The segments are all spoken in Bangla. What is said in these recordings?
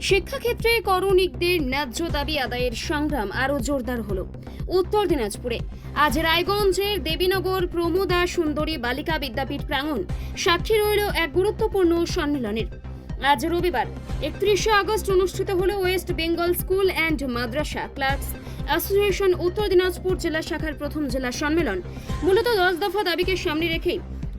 শিক্ষাক্ষেত্রে করণিকদের ন্যায্য দাবি আদায়ের সংগ্রাম আরও জোরদার হলো। উত্তর দিনাজপুরে আজ রায়গঞ্জের দেবীনগর প্রমোদা সুন্দরী বালিকা বিদ্যাপীঠ প্রাঙ্গণ সাক্ষী রইল এক গুরুত্বপূর্ণ সম্মেলনের। আজ রবিবার একত্রিশে আগস্ট অনুষ্ঠিত হল West Bengal school and madrasa clerks association Uttar Dinajpur জেলা শাখার প্রথম জেলা সম্মেলন। মূলত দশ দফা দাবিকে সামনে রেখেই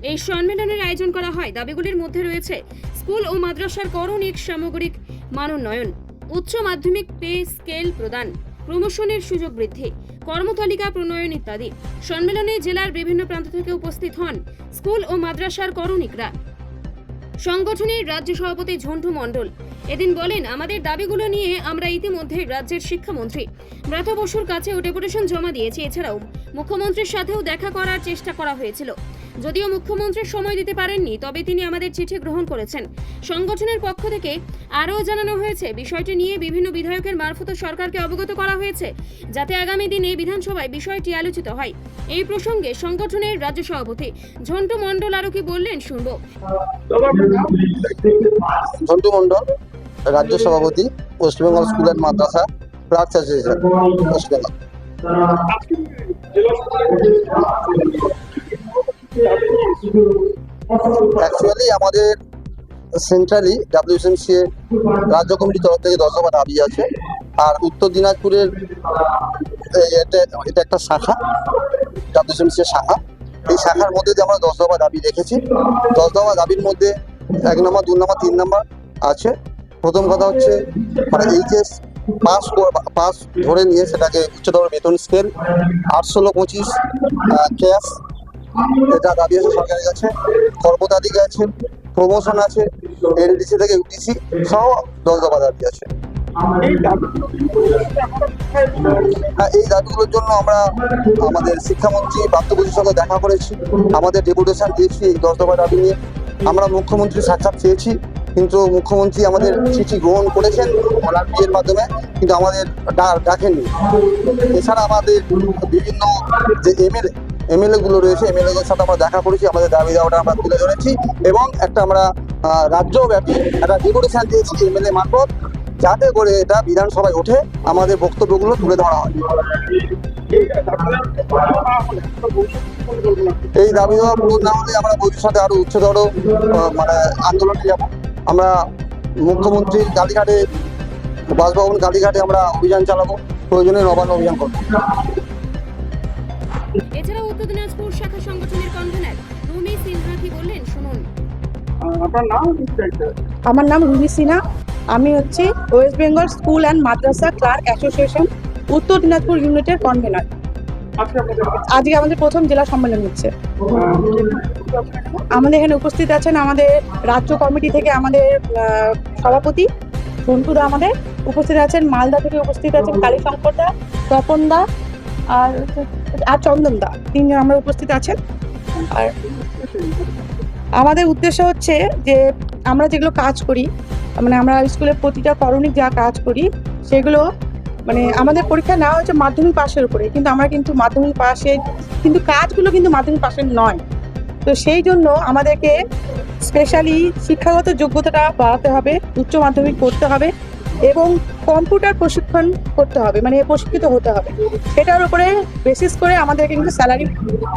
এই সম্মেলনের আয়োজন করা হয়। দাবিগুলির মধ্যে রয়েছে স্কুল ও মাদ্রাসার করণিক সামগ্রিক মানোন্নয়ন। উচ্চ মাধ্যমিক পে স্কেল প্রদান, প্রমোশনের সুযোগ বৃদ্ধি, কর্মতালিকা প্রণয়ন ইত্যাদি। সম্মেলনে জেলার বিভিন্ন প্রান্ত থেকে উপস্থিত হন স্কুল ও মাদ্রাসার করণিকরা। সংগঠনের রাজ্য সভাপতি ঝন্টু মণ্ডল। এদিন বলেন, আমাদের দাবিগুলো নিয়ে আমরা ইতিমধ্যে রাজ্যের শিক্ষামন্ত্রী। ব্রত বসুর কাছেও ডেপুটেশন জমা দিয়েছি, এছাড়াও মুখ্যমন্ত্রীর সাথেও দেখা করার চেষ্টা করা হয়েছিল। যদিও মুখ্যমন্ত্রী সময় দিতে পারেননি, তবে তিনি আমাদের চিঠি গ্রহণ করেছেন। সংগঠনের পক্ষ থেকে আরও জানানো হয়েছে, বিষয়টি নিয়ে বিভিন্ন বিধায়কের মারফত সরকারকে অবগত করা হয়েছে, যাতে আগামী দিনে বিধানসভায় বিষয়টি আলোচিত হয়। এই প্রসঙ্গে সংগঠনের রাজ্য সভাপতি ঝন্টু মণ্ডল আরও কি বললেন শুনব। ঝন্টু মন্ডল রাজ্য সভাপতি Bengal school madrasa clerks association Bengal. Actually আমাদের সেন্ট্রালি ডাব্লিউসিএমসি রাজ্য কমিটির তরফ থেকে দশ দফা দাবি আছে। আর উত্তর দিনাজপুরের এটা একটা শাখা ডাব্লিউসিএমসি শাখা। এই শাখার মধ্যে যে আমরা দশ দফা দাবি রেখেছি। দশ দফা দাবির মধ্যে এক নম্বর, দু নম্বর, তিন নম্বর আছে। প্রথম কথা হচ্ছে মানে এইচএস পাস পাস ধরে নিয়ে সেটাকে উচ্চতর বেতন স্কেল আট ষোলো পঁচিশ ক্যাশ এটা দাবি আছে সরকারের কাছে কর্মতালিকা আছে প্রমোশন আছে এলডিসি থেকে ইউডিসি সহ দশ দফা দাবি আছে। হ্যাঁ এই দাবিগুলোর জন্য আমরা আমাদের শিক্ষামন্ত্রী প্রাপ্তবুদ্ধির সঙ্গে দেখা করেছি। আমাদের ডেপুটেশন দিয়েছি এই দশ দফা দাবি নিয়ে। আমরা মুখ্যমন্ত্রী সাক্ষাৎ চেয়েছি কিন্তু মুখ্যমন্ত্রী আমাদের চিঠি গ্রহণ করেছেন ওনার বিয়ের মাধ্যমে কিন্তু আমাদের ডাকেননি। এছাড়া আমাদের বিভিন্ন যে এমএলএ এমএলএ গুলো রয়েছে এমএলএ গুলোর সাথে আমরা দেখা করেছি, আমাদের দাবি দাওয়াটা আমরা তুলে ধরেছি এবং একটা আমরা রাজ্যব্যাপী একটা ডেপুটেশন দিয়েছি এমএলএ মারফত, যাতে করে এটা বিধানসভায় ওঠে, আমাদের বক্তব্যগুলো তুলে ধরা হয়। এই দাবি দেওয়া পূরণ না হলে আমরা ভবিষ্যতে আরও উচ্চতর মানে আন্দোলনে যাব। আমরা মুখ্যমন্ত্রী কালীঘাটে বাসভবন কালীঘাটে আমরা অভিযান চালাবো, প্রয়োজনে নবান্ন অভিযান করব। এছাড়া উত্তর দিনাজপুর শাখা সংগঠনের কনভেনার রুমি সিনহা কি বললেন? শুনুন। আমার নাম রুবি সিনহা। আমি হচ্ছে West Bengal school and madrasa clerk association Uttar Dinajpur ইউনিটের কনভেনার। আজকে আমাদের প্রথম জেলা সম্মেলন হচ্ছে। আমাদের এখানে উপস্থিত আছেন আমাদের রাজ্য কমিটি থেকে আমাদের সভাপতি সন্টুদা আমাদের। উপস্থিত আছেন মালদা থেকে উপস্থিত আছেন কালী শঙ্করদা তপনদা আর আর চন্দনদা তিনজন আমরা উপস্থিত আছেন। আর আমাদের উদ্দেশ্য হচ্ছে যে আমরা যেগুলো কাজ করি মানে আমরা স্কুলের প্রতিটা করণিক যা কাজ করি, সেগুলো মানে আমাদের পরীক্ষা নেওয়া হচ্ছে মাধ্যমিক পাশের উপরে, কিন্তু আমরা কিন্তু মাধ্যমিক পাশে, কিন্তু কাজগুলো কিন্তু মাধ্যমিক পাশের নয়। তো সেই জন্য আমাদেরকে স্পেশালি শিক্ষাগত যোগ্যতাটা বাড়াতে হবে, উচ্চ মাধ্যমিক করতে হবে এবং কম্পিউটার প্রশিক্ষণ করতে হবে মানে প্রশিক্ষিত হতে হবে। সেটার উপরে বেসিস করে আমাদেরকে কিন্তু স্যালারি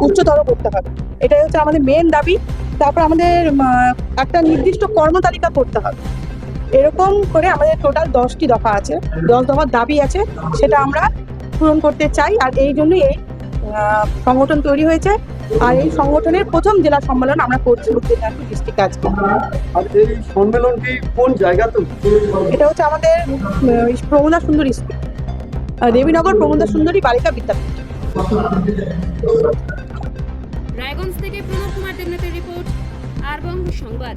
উচ্চতর করতে হবে। এটাই হচ্ছে আমাদের মেন দাবি। তারপর আমাদের একটা নির্দিষ্ট কর্মতালিকা করতে হবে। এরকম করে আমাদের টোটাল দশটি দফা আছে। দশ দফার দাবি আছে, সেটা আমরা পূরণ করতে চাই। আর এই জন্যই এই সংগঠন তৈরি হয়েছে। আর এই সংগঠনের প্রথম জেলা সম্মেলন আমরা করছি উত্তর দিনাজপুর ডিস্ট্রিক্ট আজকে। আর এই সম্মেলনটি কোন জায়গাতে? এটা হচ্ছে আমাদের প্রমোদা সুন্দরী স্কুল। দেবীনগর প্রমোদা সুন্দরী বালিকা বিদ্যাপীঠ। রায়গঞ্জ থেকে প্রণব কুমার দেবনাথের রিপোর্ট আর বঙ্গ সংবাদ।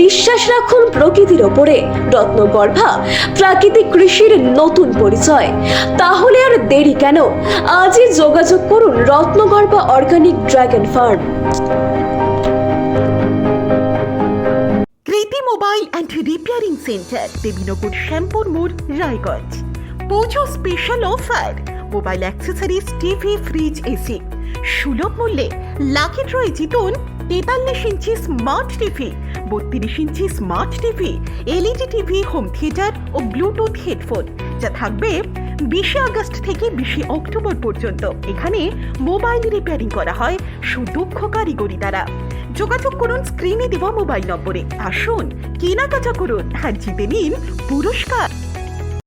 বিশ্বাস রাখুন প্রকৃতির ওপরে। রত্নগর্ভা, প্রাকৃতিক কৃষির নতুন পরিচয়। তাহলে আর দেরি কেন? আজই যোগাযোগ করুন Ratnagarbha organic dragon farm. Kriti mobile and repairing centre, Debinagar Shyampur মোড়, Raiganj. Pujo special offer mobile accessories TV fridge AC সুলভ মূল্যে লাকি ড্রয়ে জিতুন তেতাল্লিশ ইঞ্চি স্মার্ট টিভি বত্রিশ inch smart TV LED TV home theatre ও ব্লুটুথ হেডফোন যা থাকবে বিশে আগস্ট থেকে বিশে অক্টোবর পর্যন্ত। এখানে মোবাইল রিপেয়ারিং করা হয় সুদক্ষ কারিগরি দ্বারা। যোগাযোগ করুন স্ক্রিনে দেওয়া মোবাইল নম্বরে। আসুন, কেনাকাটা করুন আর জিতে নিন পুরস্কার।